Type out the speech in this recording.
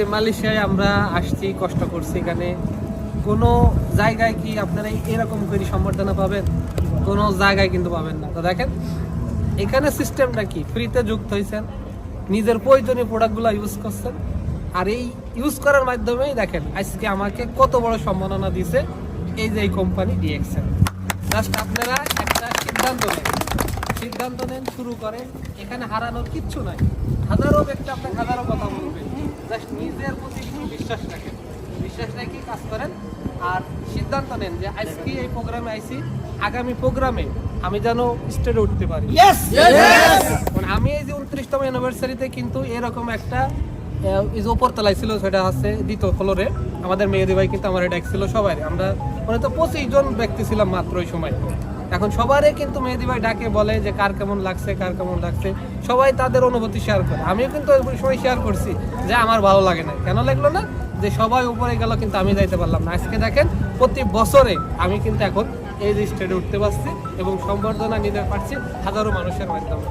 যে মালয়েশিয়ায় আমরা আসছি, কষ্ট করছি, এখানে কোনো জায়গায় কি আপনারা এরকম করে সম্বর্ধনা পাবেন? কোনো জায়গায় কিন্তু পাবেন না। তো দেখেন, এখানে সিস্টেমটা কি? ফ্রিতে যুক্ত হয়েছেন নিজের প্রয়োজনীয় প্রোডাক্টগুলো ইউজ করছেন, আর এই ইউজ করার মাধ্যমেই দেখেন, আজকে আমাকে কত বড় সম্মাননা দিছে এই যে এই কোম্পানি ডিএক্সেল জাস্ট আপনারা একটা সিদ্ধান্ত নেন। সিদ্ধান্ত নেন, শুরু করেন, এখানে হারানোর কিচ্ছু নাই। হাজারো ব্যক্তি আপনাকে হাজারো কথা জাস্ট নিজের প্রতি একটু বিশ্বাস রাখেন। বিশ্বাস রেখে কাজ করেন আর সিদ্ধান্ত নেন যে আজকে এই প্রোগ্রামে আইছি আগামী প্রোগ্রামে আমি যেন স্টেডে উঠতে পারি। মানে আমি এই যে উনত্রিশতম অ্যানিভার্সারিতে কিন্তু এরকম একটা এই যে ছিল সেটা হচ্ছে দ্বিতীয় ফ্লোরে আমাদের মেয়েদি ভাই কিন্তু আমার এটা ছিল সবাই। আমরা মানে তো পঁচিশ জন ব্যক্তি ছিলাম মাত্র ওই সময়। এখন সবারই কিন্তু মেহেদি ভাই ডাকে, বলে যে কার কেমন লাগছে, কার কেমন লাগছে, সবাই তাদের অনুভূতি শেয়ার করে। আমিও কিন্তু ওই সময় শেয়ার করছি যে আমার ভালো লাগে না। কেন লাগল না? যে সবাই উপরে গেল কিন্তু আমি যাইতে পারলাম না। আজকে দেখেন, প্রতি বছরে আমি কিন্তু এখন এই যে স্টেডে উঠতে পারছি এবং সম্বর্ধনা নিতে পারছি হাজারো মানুষের মাধ্যমে।